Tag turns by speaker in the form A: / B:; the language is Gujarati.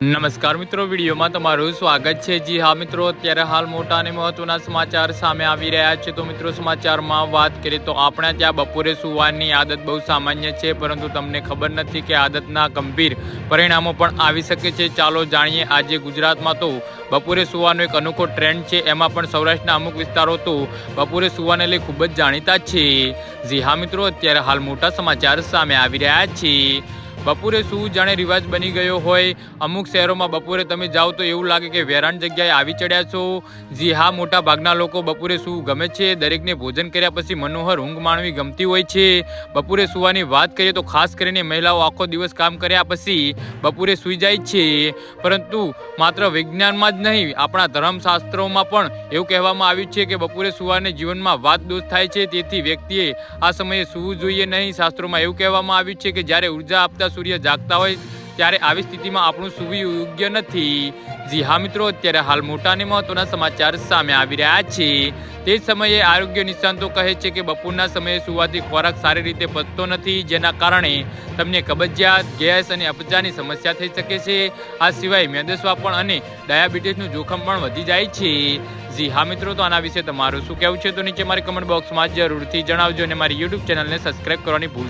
A: નમસ્કાર મિત્રો, વિડીયોમાં તમારું સ્વાગત છે. જી હા મિત્રો, અત્યારે હાલ મોટા અને મહત્વના સમાચાર સામે આવી રહ્યા છે. તો મિત્રો, સમાચારમાં વાત કરીએ તો આપણે ત્યાં બપોરે સુવાની આદત બહુ સામાન્ય છે, પરંતુ તમને ખબર નથી કે આદતના ગંભીર પરિણામો પણ આવી શકે છે. ચાલો જાણીએ આજે ગુજરાતમાં તો બપોરે સુવાનો એક અનોખો ટ્રેન્ડ છે. એમાં પણ સૌરાષ્ટ્રના અમુક વિસ્તારો તો બપોરે સુવાને લઈ ખૂબ જ જાણીતા છે. જી હા મિત્રો, અત્યારે હાલ મોટા સમાચાર સામે આવી રહ્યા છે. બપોરે શું જાણે રિવાજ બની ગયો હોય. અમુક શહેરોમાં બપોરે તમે જાઓ તો એવું લાગે કે વેરાન જગ્યાએ આવી ચડ્યા છો. જી હા, મોટા ભાગના લોકો બપોરે શું ગમે છે? દરેકને ભોજન કર્યા પછી મનોહર ઊંઘ માણવી ગમતી હોય છે. બપોરે સુવાની વાત કરીએ તો ખાસ કરીને મહિલાઓ આખો દિવસ કામ કર્યા પછી બપોરે સૂઈ જાય છે. પરંતુ માત્ર વિજ્ઞાનમાં જ નહીં, આપણા ધર્મશાસ્ત્રોમાં પણ એવું કહેવામાં આવ્યું છે કે બપોરે સુવાને જીવનમાં વાત દોષ થાય છે. તેથી વ્યક્તિએ આ સમયે સૂવું જોઈએ નહીં. શાસ્ત્રોમાં એવું કહેવામાં આવ્યું છે કે જ્યારે ઊર્જા આપતા સૂર્ય જાગતા હોય ત્યારે આવી સ્થિતિમાં આપણું સુવી યોગ્ય નથી. જી હા મિત્રો, અત્યારે હાલ મોટા મહત્વના સમાચાર સામે આવી રહ્યા છે. તે સમયે આરોગ્ય નિષ્ણાંતો કહે છે કે બપોરના સમયે સુવાથી ખોરાક સારી રીતે પચતો નથી, જેના કારણે તમને કબજિયાત, ગેસ અને અપચાની સમસ્યા થઈ શકે છે. આ સિવાય મેદસ્વાપણ અને ડાયાબિટીસનું જોખમ પણ વધી જાય છે. જી હા મિત્રો, તો આના વિશે તમારું શું કહેવું છે? તો નીચે મારી કમેન્ટ બોક્સમાં જરૂરથી જણાવજો અને મારી યુટ્યુબ ચેનલને સબસ્ક્રાઈબ કરવાની ભૂલ